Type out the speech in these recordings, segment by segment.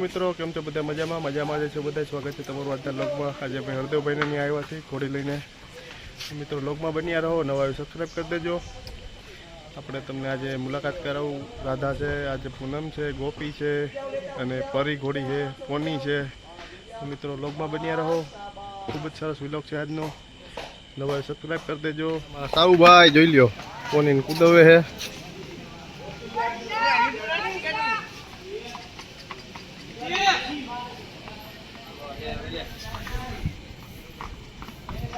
મિત્રો કેમ છો બધા મજામાં? મજામાં જે છે બધા. સ્વાગત છે તમારું આજના લોગમાં આજે ભાઈ હરદેવભાઈને અહીં આવ્યા છે ખોડી લઈને. મિત્રો લોગમાં બન્યા રહો નવા સબસ્ક્રાઈબ કરી દેજો. આપણે તમને આજે મુલાકાત કરાવું. રાધા છે આજે પૂનમ છે ગોપી છે અને પરી ઘોડી છે પોની છે. મિત્રો લોગમાં બન્યા રહો. ખૂબ જ સરસ વિલોગ છે આજનો. નવા સબસ્ક્રાઈબ કરી દેજો. સાઉભાઈ જોઈ લ્યો. પોની કુદવે છે.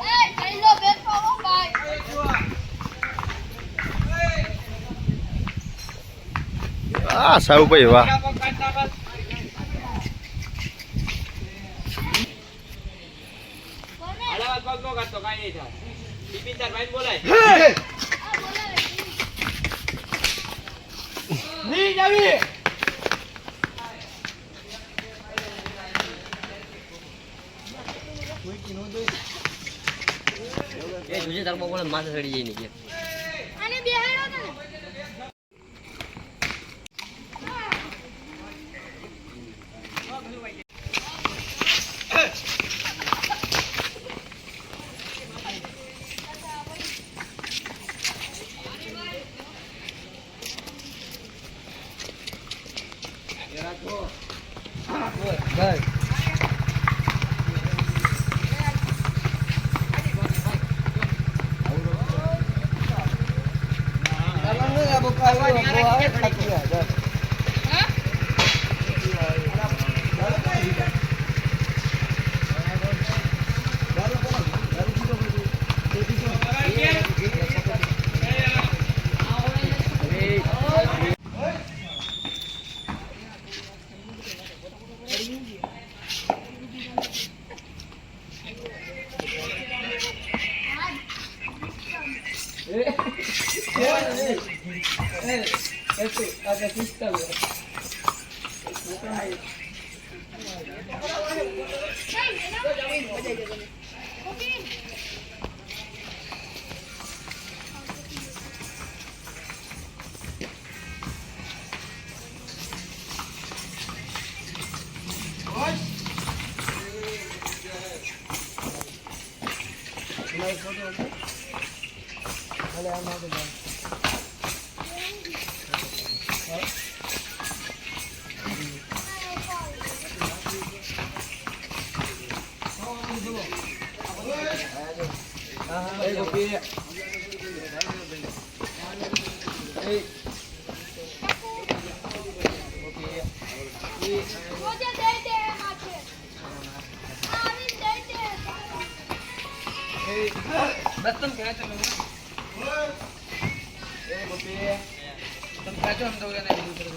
Ei, Taylor, vem pra pai. આ સાઉભાઈ વાહ અડાવાદ પગ નો કાઢતો કાંઈ નહીં થાય બિપિન તાર ભાઈને બોલાય નહીં જાવી એ જોજે તાર બપોરે માથે ચડી જાય નહીં અને તો કાઈ Bye. बर्तन क्या चलो ए गोपी तुम क्या हम दोगे ना दूसरे को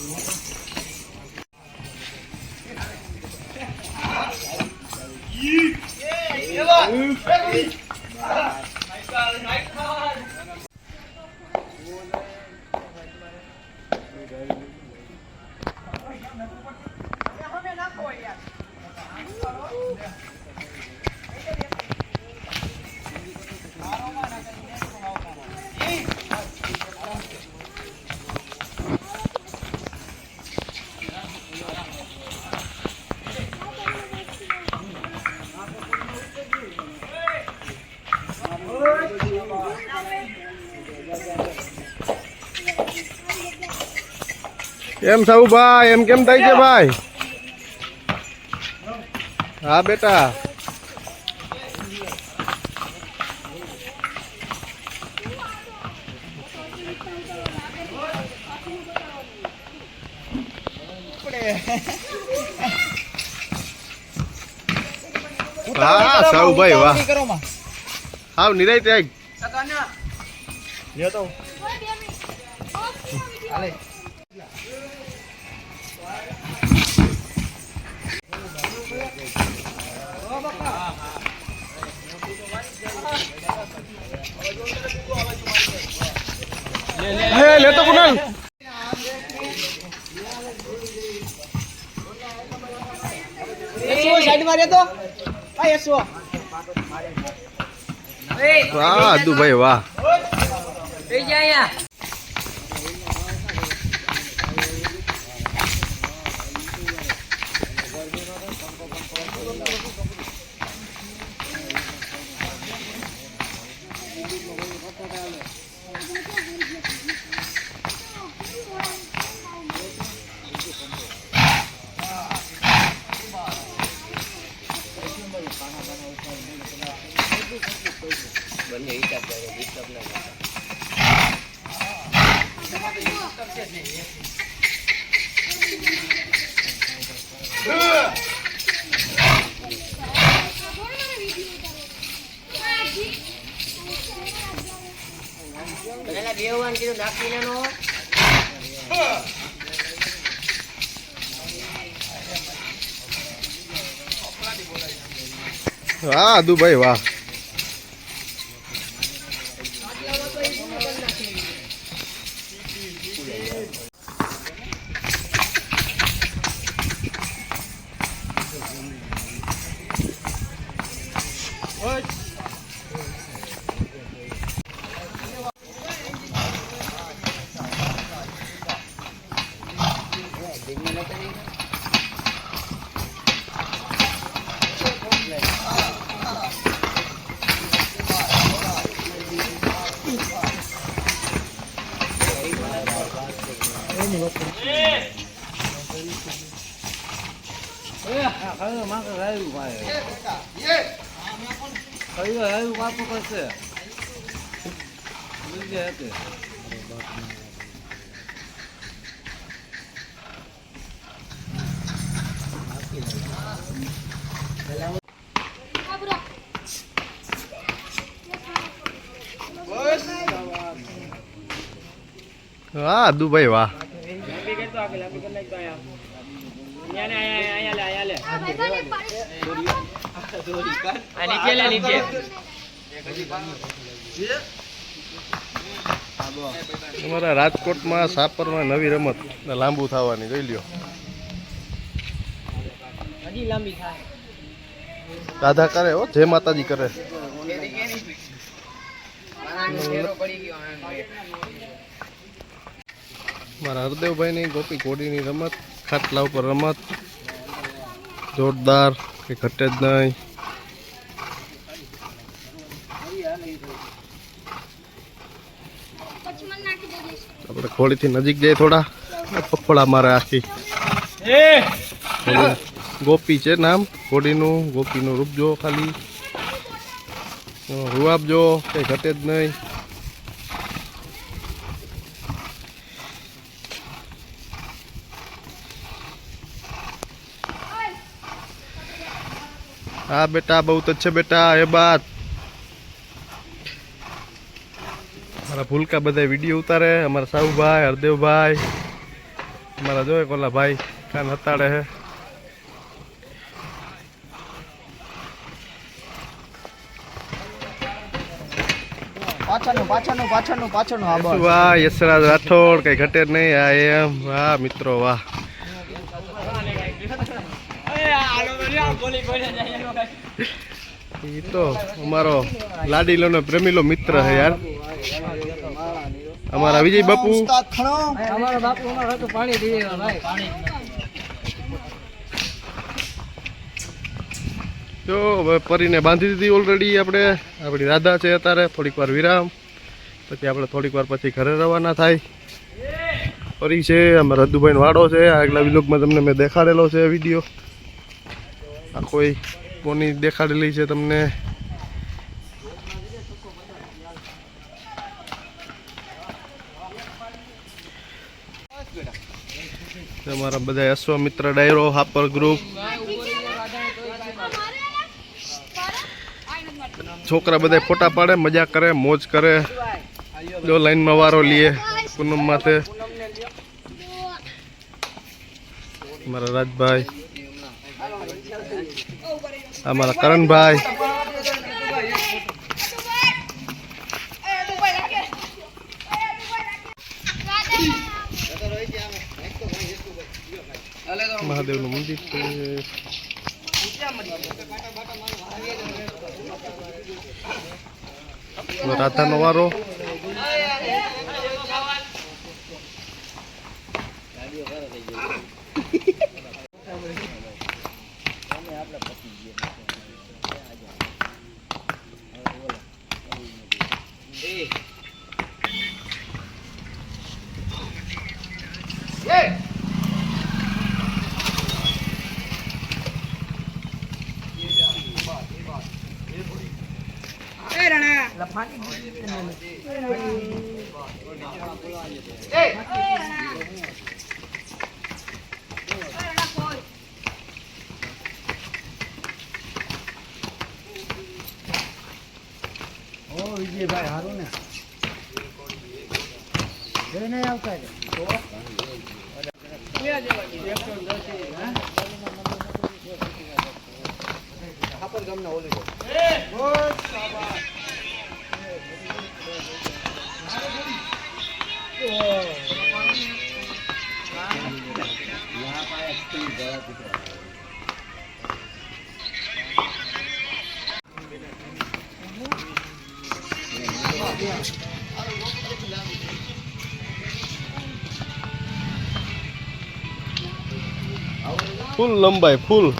Yeah, yeah, yeah. એમ સાહુ ભાઈ એમ કેમ થાય છે ભાઈ હા બેટા હા સાહુ ભાઈ વાહ હાવ નિરાય ત્યાં કોઈ બે હે લેતો કુનાલ. વાહ અદુભાઈ વાહ. બંને બે કીધું નાખી લેનો વાહ દુભાઈ વાહ. Yeah. વાહ અદુભાઈ વાહ. લાંબી કરતો આગળ લાંબી કરી નાખતો અહીંયા અહીંયા ને અહીંયા અહીંયા લે આ અમારા રાજકોટમાં સાપરમાં નવી રમત લાંબુ થવાની, જોઈ લ્યો. દાદા કરે હો, જય માતાજી કરે. મારા હરદેવભાઈની ગોપી કોડીની રમત, ખાટલા ઉપર રમત. જોરદાર કે ઘટે જ નહીં. આપણે ખોડીથી નજીક જઈએ થોડા. પપ્પડા મારે આખી. ગોપી છે નામ ઘોડીનું ગોપીનું રૂપ જો ખાલી. રૂઆબ જો કઈ ઘટે જ નહીં. હા બેટા બહુ તો છે બેટા એ બાત મારા ભૂલકા બધા વીડિયો ઉતારે અમારા સાહુભાઈ હરદેવભાઈ અમારા જોયે કોલા ભાઈ કાન હતાડે હે પાછળનું પાછળનું પાછળનું પાછળનું હા બસ. વાહ યશરાજ રાઠોડ કઈ ઘટે જ નહીં આ એમ. વાહ મિત્રો વાહ. એ તો અમારો લાડીલો ને પ્રેમીલો મિત્ર હે યાર. અમારા વિજય બાપુ. જો, હવે પરીને બાંધી દીધી ઓલરેડી આપણે. આપણી રાધા છે અત્યારે, થોડીક વાર વિરામ. પછી આપણે થોડીક વાર પછી ઘરે રવાના થાય. પરી છે, અમારા રદ્દુભાઈનો વાડો છે. આગલા વિલોગમાં તમને મેં દેખાડેલો છે વીડિયો. આ કોઈ કોની દેખાડેલી છે તમને? તમારા બધા અશ્વમિત્ર ડાયરો, હાપર ગ્રુપ છોકરા બધા ફોટા પાડે, મજા કરે, મોજ કરે. જો લાઈનમાં વારો લઈએ પૂનમ માથે મારા રાજભાઈ. આ મારા કરણભાઈ. મહાદેવનું મંદિર છે. રાધાનો વારો. ஏய் ફૂલ લંબાઈ ફૂલ.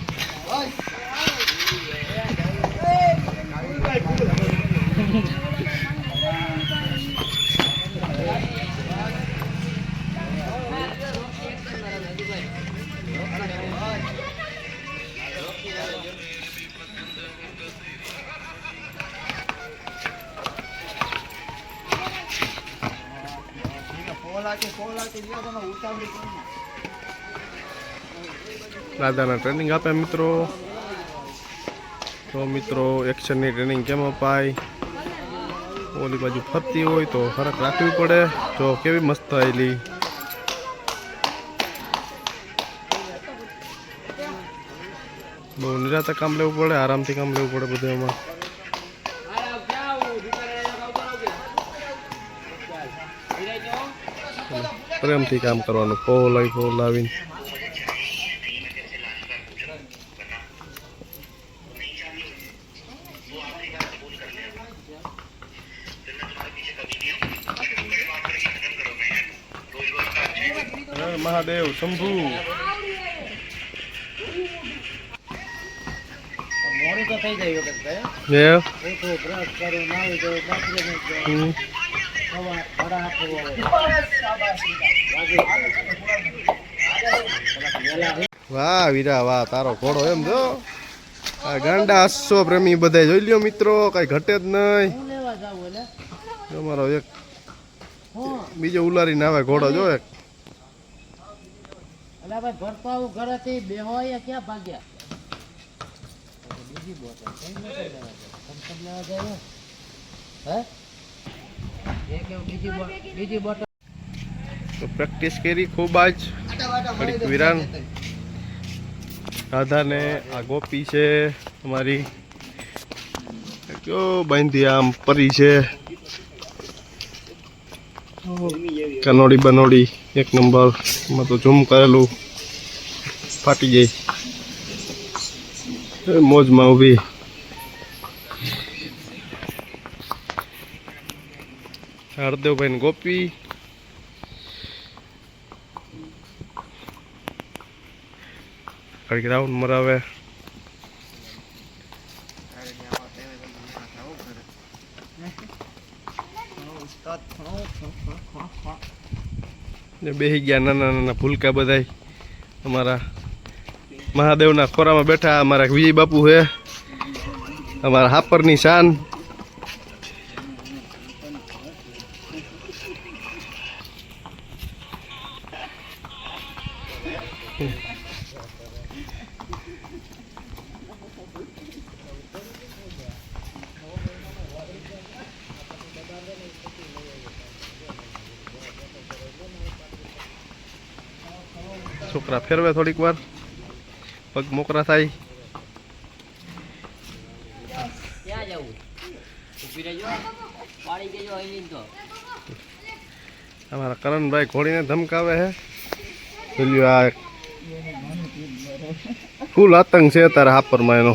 દાદાના ટ્રેનિંગ આપે મિત્રો. તો મિત્રો, એક્શનની ટ્રેનિંગ કેમ અપાય ઓલી બાજુ ફરતી હોય તો ફરક રાખવી પડે. જો કેવી મસ્ત આવેલી બહુ નિરાતે કામ લેવું પડે, આરામથી કામ લેવું પડે બધું એમાં પ્રેમથી કામ કરવાનું ફોલ આવી ફોલ મહાદેવ શંભુ. મોડું તો થઈ જાય વખત વાહ વીરા, વાહ, તારો ઘોડો એમ જો. આ ગાંડા અશ્વ પ્રેમી બધા જોઈ લ્યો મિત્રો, કઈ ઘટે જ નહીં. અમારો એક બીજો ઉલારીને આવે ઘોડો, જો એક. ભાગ્યા તો પ્રેક્ટિસ કરી ખૂબ આજ. ઘડીક વિરાન રાધાને આ ગોપી છે અમારી. કયો બાંધી આમ પરી છે. કનોડી બનોડી, એક નંબર. એમાં તો ઝૂમ કરેલું. ફાટી જાય મોજમાં ઊભી. હરદેવભાઈ ગોપી ગ્રાઉન્ડ મરાવે બેસી ગયા નાના નાના ફૂલકા બધા અમારા મહાદેવના ખોરામાં બેઠા, અમારા વિજય બાપુ છે. અમારા હાપરની શાન. છોકરા ફેરવે થોડીક વાર. પગ મોકરા થાય. અમારા કરણભાઈ ઘોડીને ધમકાવે છે. બોલ્યું, આ ફૂલ આતંક છે તારા હાપરમાં એનો.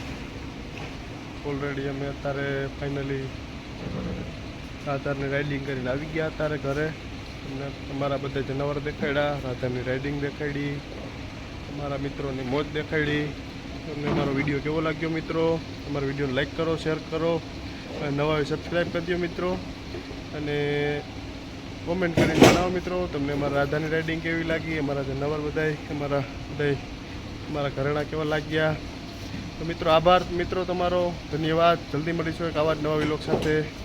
ઓલરેડી અમે અત્યારે ફાઇનલી રાધાની રાઇડિંગ કરીને આવી ગયા અત્યારે ઘરે. અમને અમારા બધા જનાવર દેખાડ્યા, રાધાની રાઇડિંગ દેખાડી, અમારા મિત્રોની મોજ દેખાડી. તમને મારો વીડિયો કેવો લાગ્યો મિત્રો? તમારો વીડિયો લાઈક કરો શેર કરો, અને નવા હોય સબસ્ક્રાઈબ કરી દો મિત્રો. અને કોમેન્ટ કરીને જણાવો મિત્રો, તમને અમારા રાધાની રાઇડિંગ કેવી લાગી? અમારા જનાવર બધાય, અમારા બધાય, અમારા ઘરેણા કેવા લાગ્યા? તો મિત્રો આભાર. મિત્રો તમારો ધન્યવાદ. જલ્દી મળીશું એક આવા જ નવા વિલોક સાથે.